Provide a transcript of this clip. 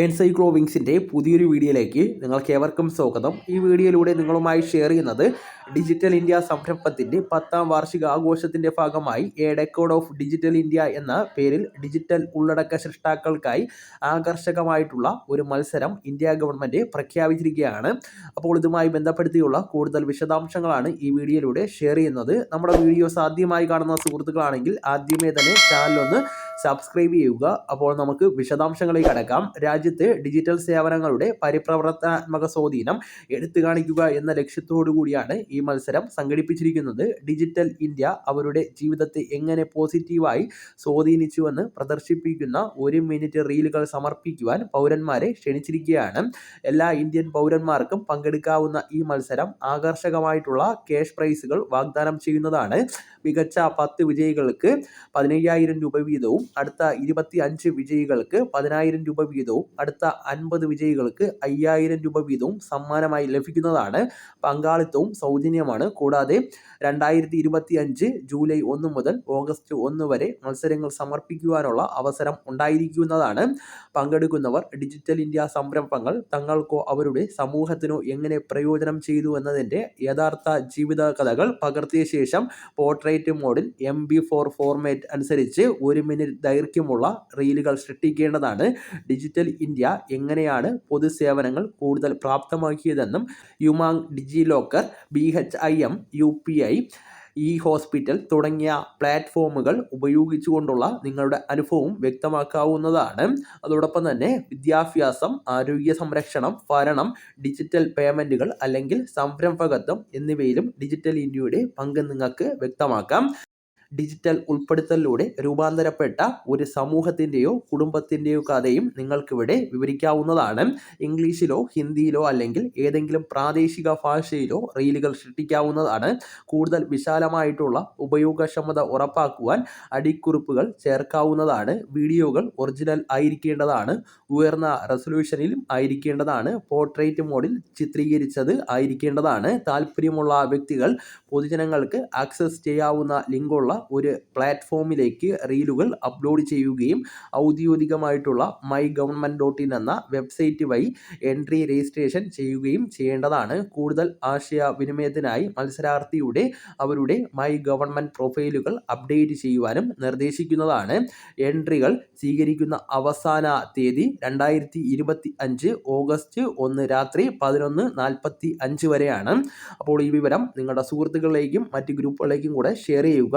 എൻസൈക്ലോവിങ്സിന്റെ പുതിയൊരു വീഡിയോയിലേക്ക് നിങ്ങൾക്ക് ഏവർക്കും സ്വാഗതം. ഈ വീഡിയോയിലൂടെ നിങ്ങളുമായി ഷെയർ ചെയ്യുന്നത് ഡിജിറ്റൽ ഇന്ത്യ സംരംഭത്തിന്റെ പത്താം വാർഷിക ആഘോഷത്തിന്റെ ഭാഗമായി a decade of digital India എന്ന പേരിൽ ഡിജിറ്റൽ ഉള്ളടക്ക സൃഷ്ടാക്കൾക്കായി ആകർഷകമായിട്ടുള്ള ഒരു മത്സരം ഇന്ത്യ ഗവൺമെന്റ് പ്രഖ്യാപിച്ചിരിക്കുകയാണ്. അപ്പോൾ ഇതുമായി ബന്ധപ്പെടുത്തിയുള്ള കൂടുതൽ വിശദാംശങ്ങളാണ് ഈ വീഡിയോയിലൂടെ ഷെയർ ചെയ്യുന്നത്. നമ്മുടെ വീഡിയോസ് ആദ്യമായി കാണുന്ന സുഹൃത്തുക്കളാണെങ്കിൽ ആദ്യമേ തന്നെ ചാനലൊന്ന് സബ്സ്ക്രൈബ് ചെയ്യുക. അപ്പോൾ നമുക്ക് വിശദാംശങ്ങളിലേക്ക് കടക്കാം. രാജ്യത്ത് ഡിജിറ്റൽ സേവനങ്ങളുടെ പരിപ്രവർത്തനാത്മക സ്വാധീനം എടുത്തു കാണിക്കുക എന്ന ലക്ഷ്യത്തോടു കൂടിയാണ് ഈ മത്സരം സംഘടിപ്പിച്ചിരിക്കുന്നത്. ഡിജിറ്റൽ ഇന്ത്യ അവരുടെ ജീവിതത്തെ എങ്ങനെ പോസിറ്റീവായി സ്വാധീനിച്ചുവെന്ന് പ്രദർശിപ്പിക്കുന്ന ഒരു മിനിറ്റ് റീലുകൾ സമർപ്പിക്കുവാൻ പൗരന്മാരെ ക്ഷണിച്ചിരിക്കുകയാണ്. എല്ലാ ഇന്ത്യൻ പൗരന്മാർക്കും പങ്കെടുക്കാവുന്ന ഈ മത്സരം ആകർഷകമായിട്ടുള്ള ക്യാഷ് പ്രൈസുകൾ വാഗ്ദാനം ചെയ്യുന്നതാണ്. മികച്ച പത്ത് വിജയികൾക്ക് പതിനയ്യായിരം രൂപ വീതവും അടുത്ത ഇരുപത്തി അഞ്ച് വിജയികൾക്ക് പതിനായിരം രൂപ വീതവും അടുത്ത അൻപത് വിജയികൾക്ക് അയ്യായിരം രൂപ വീതവും സമ്മാനമായി ലഭിക്കുന്നതാണ്. പങ്കാളിത്തവും സൗജന്യമാണ്. കൂടാതെ രണ്ടായിരത്തി ഇരുപത്തി അഞ്ച് ജൂലൈ ഒന്ന് മുതൽ ഓഗസ്റ്റ് ഒന്ന് വരെ മത്സരങ്ങൾ സമർപ്പിക്കുവാനുള്ള അവസരം ഉണ്ടായിരിക്കുന്നതാണ്. പങ്കെടുക്കുന്നവർ ഡിജിറ്റൽ ഇന്ത്യ സംരംഭങ്ങൾ തങ്ങൾക്കോ അവരുടെ സമൂഹത്തിനോ എങ്ങനെ പ്രയോജനം ചെയ്തു എന്നതിന്റെ യഥാർത്ഥ ജീവിത കഥകൾ പകർത്തിയ ശേഷം പോർട്രേറ്റ് മോഡിൽ എം ബി ഫോർ ഫോർമാറ്റ് അനുസരിച്ച് ഒരു മിനിറ്റ് ദൈർഘ്യമുള്ള റീലുകൾ സൃഷ്ടിക്കേണ്ടതാണ്. ഡിജിറ്റൽ ഇന്ത്യ എങ്ങനെയാണ് പൊതുസേവനങ്ങൾ കൂടുതൽ പ്രാപ്തമാക്കിയതെന്നും UMANG DigiLocker B H I M U P I e hospital തുടങ്ങിയ പ്ലാറ്റ്ഫോമുകൾ ഉപയോഗിച്ചുകൊണ്ടുള്ള നിങ്ങളുടെ അനുഭവവും വ്യക്തമാക്കാവുന്നതാണ്. അതോടൊപ്പം തന്നെ വിദ്യാഭ്യാസം ആരോഗ്യ സംരക്ഷണം ഭരണം ഡിജിറ്റൽ പേയ്മെന്റുകൾ അല്ലെങ്കിൽ സംരംഭകത്വം എന്നിവയിലും ഡിജിറ്റൽ ഇന്ത്യയുടെ പങ്ക് നിങ്ങൾക്ക് വ്യക്തമാക്കാം. ഡിജിറ്റൽ ഉൾപ്പെടുത്തലിലൂടെ രൂപാന്തരപ്പെട്ട ഒരു സമൂഹത്തിന്റെയോ കുടുംബത്തിന്റെയോ കഥയും നിങ്ങൾക്കിവിടെ വിവരിക്കാവുന്നതാണ്. ഇംഗ്ലീഷിലോ ഹിന്ദിയിലോ അല്ലെങ്കിൽ ഏതെങ്കിലും പ്രാദേശിക ഭാഷയിലോ റീലുകൾ സൃഷ്ടിക്കാവുന്നതാണ്. കൂടുതൽ വിശാലമായിട്ടുള്ള ഉപയോഗക്ഷമത ഉറപ്പാക്കുവാൻ അടിക്കുറിപ്പുകൾ ചേർക്കാവുന്നതാണ്. വീഡിയോകൾ ഒറിജിനൽ ആയിരിക്കേണ്ടതാണ്. ഉയർന്ന റെസൊല്യൂഷനിലും ആയിരിക്കേണ്ടതാണ്. പോർട്രേറ്റ് മോഡിൽ ചിത്രീകരിച്ചത് ആയിരിക്കേണ്ടതാണ്. താല്പര്യമുള്ള വ്യക്തികൾ പൊതുജനങ്ങൾക്ക് ആക്സസ് ചെയ്യാവുന്ന ലിങ്കുള്ള ഒരു പ്ലാറ്റ്ഫോമിലേക്ക് റീലുകൾ അപ്ലോഡ് ചെയ്യുകയും ഔദ്യോഗികമായിട്ടുള്ള മൈ ഗവൺമെന്റ് ഡോട്ട് ഇൻ എന്ന വെബ്സൈറ്റ് വഴി എൻട്രി രജിസ്ട്രേഷൻ ചെയ്യുകയും ചെയ്യേണ്ടതാണ്. കൂടുതൽ ആശയവിനിമയത്തിനായി മത്സരാർത്ഥിയുടെ അവരുടെ മൈ ഗവൺമെന്റ് പ്രൊഫൈലുകൾ അപ്ഡേറ്റ് ചെയ്യുവാനും നിർദ്ദേശിക്കുന്നതാണ്. എൻട്രികൾ സ്വീകരിക്കുന്ന അവസാന തീയതി രണ്ടായിരത്തി ഇരുപത്തി അഞ്ച് ഓഗസ്റ്റ് ഒന്ന് രാത്രി പതിനൊന്ന് നാൽപ്പത്തി അഞ്ച് വരെയാണ്. അപ്പോൾ ഈ വിവരം നിങ്ങളുടെ സുഹൃത്തുക്കളിലേക്കും മറ്റ് ഗ്രൂപ്പുകളിലേക്കും കൂടെ ഷെയർ ചെയ്യുക.